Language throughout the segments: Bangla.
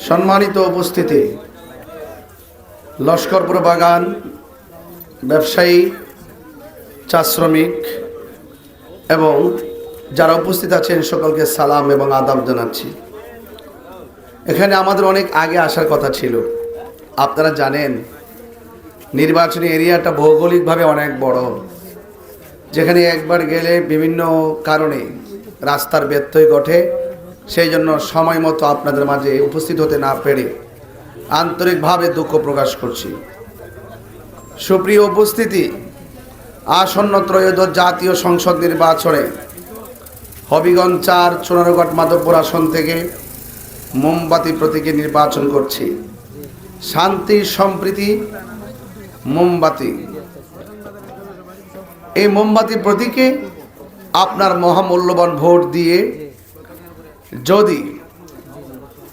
সম্মানিত উপস্থিতি লস্করপুর বাগান, ব্যবসায়ী, চা শ্রমিক এবং যারা উপস্থিত আছেন সকলকে সালাম এবং আদাব জানাচ্ছি। এখানে আমাদের অনেক আগে আসার কথা ছিল। আপনারা জানেন, নির্বাচনী এরিয়াটা ভৌগোলিকভাবে অনেক বড়। যেখানে একবার গেলে বিভিন্ন কারণে রাস্তার ব্যত্যয় ঘটে। সেই জন্য সময় মতো আপনাদের মাঝে উপস্থিত হতে না পেরে আন্তরিকভাবে দুঃখ প্রকাশ করছি। সুপ্রিয় উপস্থিতি, আসন্ন ত্রয়োদশ জাতীয় সংসদ নির্বাচনে হবিগঞ্জ চার, চুনারঘাট, মাধবপুর আসন থেকে মোমবাতি প্রতীকে নির্বাচন করছি। শান্তি, সম্প্রীতি, মোমবাতি। এই মোমবাতি প্রতীকে আপনার মহামূল্যবান ভোট দিয়ে যদি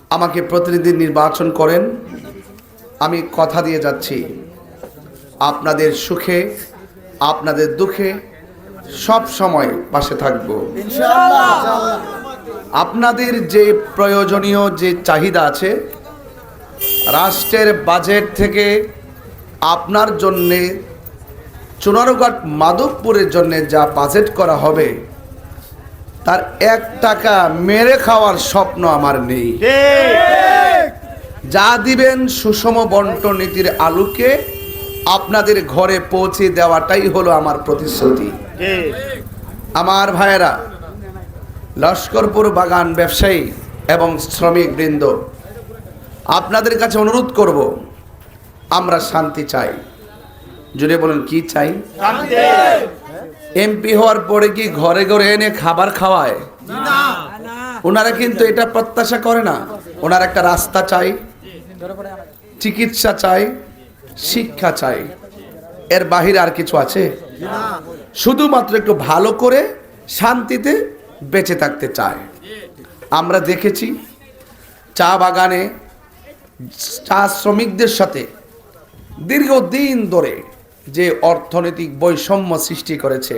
আমাকে প্রতিনিধি নির্বাচন করেন, আমি কথা দিয়ে যাচ্ছি। আপনাদের সুখে, আপনাদের দুঃখে সব সময় পাশে থাকব। আপনাদের যে প্রয়োজনীয় যে চাহিদা আছে, রাষ্ট্রের বাজেট থেকে আপনার জন্যে চুনারুঘাট মাধবপুরের জন্যে যা বাজেট করা হবে তার এক টাকা মেরে খাওয়ার স্বপ্ন আমার নেই। যা দিবেন সুষম বন্টন নীতির আলোকে আপনাদের ঘরে পৌঁছে দেওয়াটাই হলো আমার প্রতিশ্রুতি। আমার ভাইয়েরা লস্করপুর বাগান ব্যবসায়ী এবং শ্রমিক বৃন্দ আপনাদের কাছে অনুরোধ করব আমরা শান্তি চাই। জুড়ে বলেন কি চাই? এমপি হওয়ার পরে কি ঘরে ঘরে এনে খাবার খাওয়ায়? ওনারা কিন্তু এটা প্রত্যাশা করে না। ওনার একটা রাস্তা চাই চিকিৎসা চাই শিক্ষা চাই। এর বাহিরে আর কিছু আছে? শুধুমাত্র একটু ভালো করে শান্তিতে বেঁচে থাকতে চায়। আমরা দেখেছি চা বাগানে চা শ্রমিকদের সাথে দীর্ঘদিন ধরে যে অর্থনৈতিক বৈষম্য সৃষ্টি করেছে,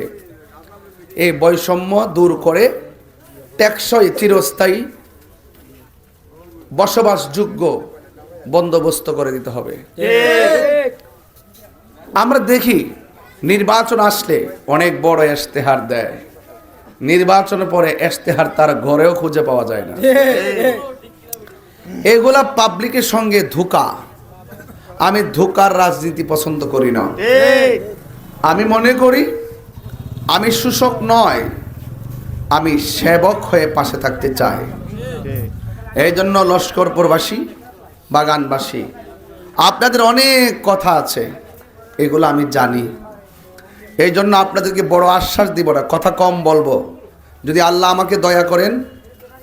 এই বৈষম্য দূর করে টেকসই চিরস্থায়ী বসবাসযোগ্য বন্দোবস্ত করে দিতে হবে। আমরা দেখি নির্বাচন আসলে অনেক বড় ইশতেহার দেয়। নির্বাচনের পরে ইশতেহার তার ঘরেও খুঁজে পাওয়া যায় না। এগুলা পাবলিকের সঙ্গে ধোকা। আমি ধোকার রাজনীতি পছন্দ করি না। আমি মনে করি আমি শোষক নয় আমি সেবক হয়ে পাশে থাকতে চাই। এই জন্য লস্করপুরবাসী বাগানবাসী আপনাদের অনেক কথা আছে এগুলো আমি জানি। এই জন্য আপনাদেরকে বড় আশ্বাস দিব না কথা কম বলব। যদি আল্লাহ আমাকে দয়া করেন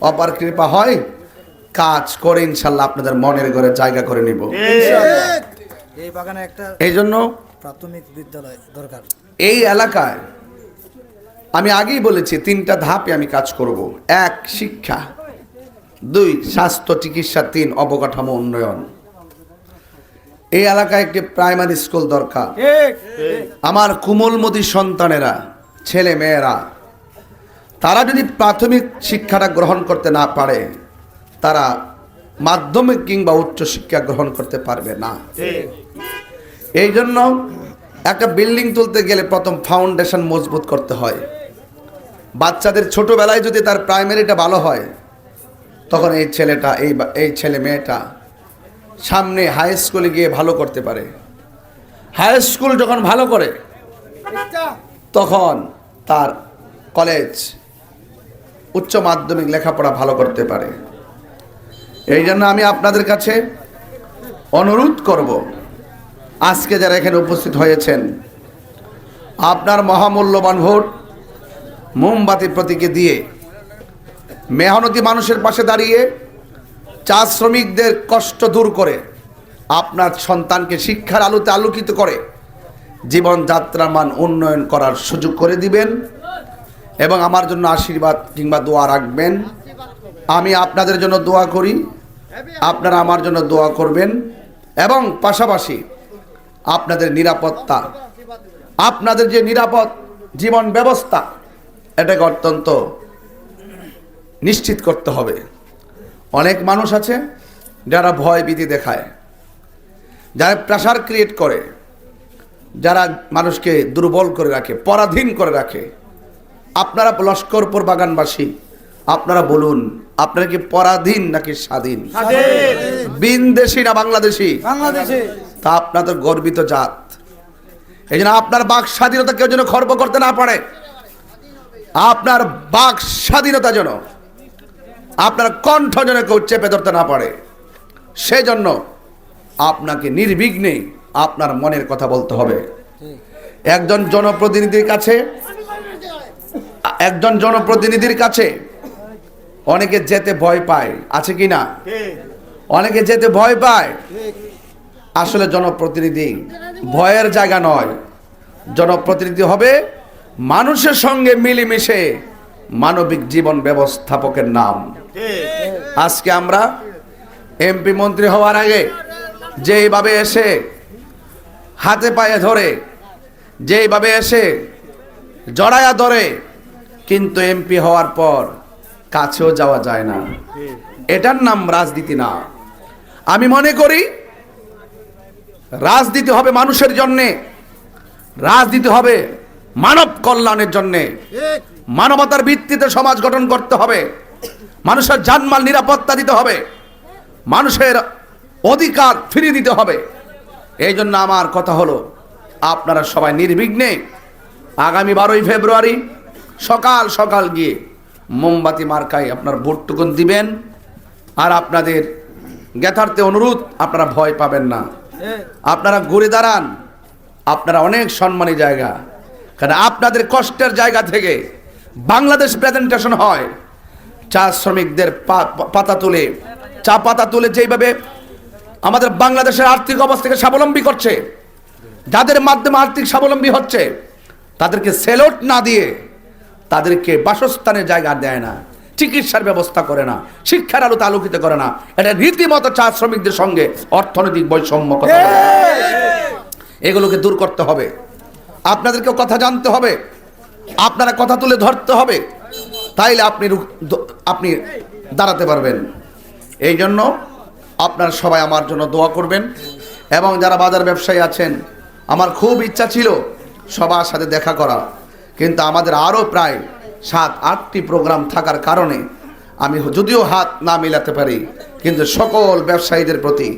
অপার কৃপা হয় কাজ করে ইনশাল্লাহ আপনাদের মনের ঘরে জায়গা করে নিব। এই বাগানে একটা এই জন্য প্রাথমিক বিদ্যালয় দরকার। এই এলাকায় আমি আগেই বলেছি তিনটা ধাপে আমি কাজ করব। এক শিক্ষা। দুই স্বাস্থ্য চিকিৎসা। তিন অবকাঠামো উন্নয়ন। এই এলাকায় একটি প্রাইমারি স্কুল দরকার। আমার কুমলমতি সন্তানেরা ছেলে মেয়েরা তারা যদি প্রাথমিক শিক্ষাটা গ্রহণ করতে না পারে তারা মাধ্যমিক কিংবা উচ্চ শিক্ষা গ্রহণ করতে পারবে না। এই জন্য একটা বিল্ডিং তুলতে গেলে প্রথম ফাউন্ডেশন মজবুত করতে হয়। বাচ্চাদের ছোটোবেলায় যদি তার প্রাইমারিটা ভালো হয়, তখন এই ছেলেটা, এই এই ছেলে মেয়েটা সামনে হাই স্কুলে গিয়ে ভালো করতে পারে। হাই স্কুল যখন ভালো করে, তখন তার কলেজ উচ্চ মাধ্যমিক লেখাপড়া ভালো করতে পারে। এই জন্য আমি আপনাদের কাছে অনুরোধ করব, আজকে যারা এখানে উপস্থিত হয়েছেন, আপনার মহামূল্যবান ভোট মোমবাতি প্রতীকে দিয়ে মেহনতি মানুষের পাশে দাঁড়িয়ে চা শ্রমিকদের কষ্ট দূর করে আপনার সন্তানকে শিক্ষার আলোতে আলোকিত করে জীবনযাত্রার মান উন্নয়ন করার সুযোগ করে দিবেন এবং আমার জন্য আশীর্বাদ কিংবা দোয়া রাখবেন। আমি আপনাদের জন্য দোয়া করি। আপনারা আমার জন্য দোয়া করবেন এবং পাশাপাশি আপনাদের নিরাপত্তা, আপনাদের যে নিরাপদ জীবন ব্যবস্থা, এটাকে অত্যন্ত নিশ্চিত করতে হবে। অনেক মানুষ আছে যারা ভয় ভীতি দেখায়, যারা প্রেশার ক্রিয়েট করে, যারা মানুষকে দুর্বল করে রাখে, পরাধীন করে রাখে। আপনারা লস্করপুর বাগানবাসী আপনারা বলুন আপনারা কি পরাধীন নাকি স্বাধীন? বিনদেশি না বাংলাদেশি? বাংলাদেশে। তা আপনাদের গর্বিত জাত। এই জন্য আপনার বাক স্বাধীনতা কেউ যেন খর্ব করতে না পারে? আপনার বাক স্বাধীনতা যেন আপনার কণ্ঠ যেন কেউ চেপে ধরতে না পারে। সেজন্য আপনাকে নির্বিঘ্নে আপনার মনের কথা বলতে হবে। একজন জনপ্রতিনিধির কাছে একজন জনপ্রতিনিধির কাছে অনেকে যেতে ভয় পায়। আছে কি না? অনেকে যেতে ভয় পায়। আসলে জনপ্রতিনিধি ভয়ের জায়গা নয়। জনপ্রতিনিধি হবে মানুষের সঙ্গে মিলেমিশে মানবিক জীবন ব্যবস্থাপকের নাম। আজকে আমরা এমপি মন্ত্রী হওয়ার আগে যেইভাবে এসে হাতে পায়ে ধরে যেইভাবে এসে জড়ায়া ধরে কিন্তু এমপি হওয়ার পর কাছেও যাওয়া যায় না। এটার নাম রাজনীতি না। আমি মনে করি রাজনীতি হবে মানুষের জন্যে রাজনীতি হবে মানব কল্যাণের জন্যে। মানবতার ভিত্তিতে সমাজ গঠন করতে হবে। মানুষের জানমাল নিরাপত্তা দিতে হবে। মানুষের অধিকার ফিরিয়ে দিতে হবে। এই জন্য আমার কথা হলো আপনারা সবাই নির্বিঘ্নে আগামী বারোই ফেব্রুয়ারি সকাল সকাল গিয়ে মোমবাতি মার্কায় আপনার ভোটটুকুন দিবেন আর আপনাদের জ্ঞাতার্থে অনুরোধ আপনারা ভয় পাবেন না। আপনারা ঘুরে দাঁড়ান আপনারা অনেক সম্মানী জায়গা। কারণ আপনাদের কষ্টের জায়গা থেকে বাংলাদেশ প্রেজেন্টেশন হয়। চা শ্রমিকদের পাতা তুলে চা পাতা তুলে যেইভাবে আমাদের বাংলাদেশের আর্থিক অবস্থাকে স্বাবলম্বী করছে যাদের মাধ্যমে আর্থিক স্বাবলম্বী হচ্ছে তাদেরকে সেলট না দিয়ে তাদেরকে বাসস্থানের জায়গা দেয় না চিকিৎসার ব্যবস্থা করে না শিক্ষার আলোতে আলোকিত করে না। এটা রীতিমতো চা শ্রমিকদের সঙ্গে অর্থনৈতিক বৈষম্য কথা এগুলোকে দূর করতে হবে। আপনাদেরকে কথা জানতে হবে। আপনারা কথা তুলে ধরতে হবে। তাইলে আপনি আপনি দাঁড়াতে পারবেন। এই জন্য আপনারা সবাই আমার জন্য দোয়া করবেন। এবং যারা বাজার ব্যবসায়ী আছেন আমার খুব ইচ্ছা ছিল সবার সাথে দেখা করা। কিন্তু আমাদের আরও প্রায় সাত, আটটি প্রোগ্রাম থাকার কারণে আমি যদিও হাত না মিলাতে পারি, কিন্তু সকল ব্যবসায়ীদের প্রতি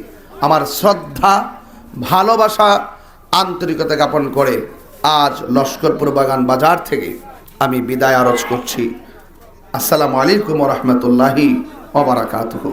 আমার শ্রদ্ধা, ভালোবাসা, আন্তরিকতা জ্ঞাপন করে আজ লস্করপুর বাগান বাজার থেকে আমি বিদায় আরজ করছি। আসসালামু আলাইকুম রহমতুল্লাহি ওবরাকাতুহু